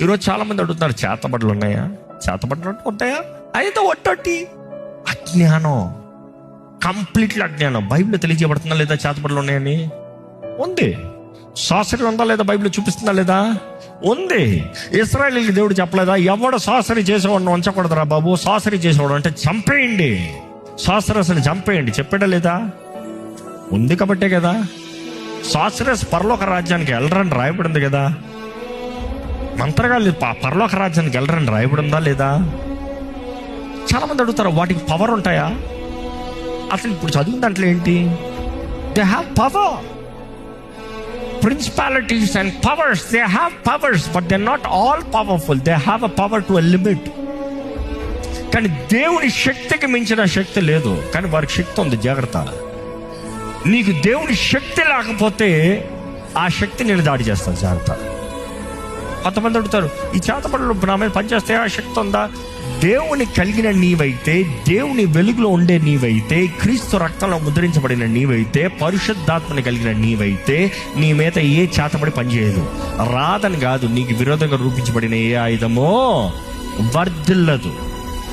ఈరోజు చాలామంది అడుగుతున్నారు చేతబడులు ఉన్నాయా? చేతబడులు ఉంటాయా? అయితే ఒట్టొట్టి. అజ్ఞానం. కంప్లీట్లీ అజ్ఞానం. బైబిల్ తెలియజేయబడుతుందా లేదా చేతబడులు ఉన్నాయని? ఉంది. సాసరి ఉందా లేదా బైబిల్ చూపిస్తుందా లేదా? ఉంది. ఇస్రాయలీకి దేవుడు చెప్పలేదా? ఎవడు సాసరి చేసేవాడిని ఉంచకూడదురా బాబు. సాసరి చేసేవాడు అంటే చంపేయండి. సాసరస్ని చంపేయండి. చెప్పాడా లేదా? ఉంది కాబట్టే కదా. సాసరస్ పరలోక రాజ్యానికి వెళ్ళరని రాయబడింది కదా. మంత్రగాళ్ళు పరలోక రాజ్యానికి వెళ్ళరండి రా. ఇప్పుడు రాయబడిందా లేదా? చాలామంది అడుగుతారు వాటికి పవర్ ఉంటాయా? అసలు ఇప్పుడు చదివిన దాంట్లో ఏంటి? They have power principalities and powers they have powers but they not all powerful they have a power to a limit కానీ దేవుని శక్తికి మించిన శక్తి లేదు. కానీ వారికి శక్తి ఉంది జాగ్రత్త. నీకు దేవుని శక్తి లేకపోతే ఆ శక్తి నేను దాడి చేస్తాను జాగ్రత్త. కొంతమంది అడుగుతారు ఈ చేతపడలు నా మీద పనిచేస్తే ఆ శక్తి ఉందా? దేవుని కలిగిన నీవైతే దేవుని వెలుగులో ఉండే నీవైతే క్రీస్తు రక్తంలో ముద్రించబడిన నీవైతే పరిశుద్ధాత్మని కలిగిన నీవైతే నీ మీద ఏ చేతపడి పనిచేయదు. రాదని కాదు నీకు విరోధంగా రూపించబడిన ఏ ఆయుధమో వర్ధిల్లదు.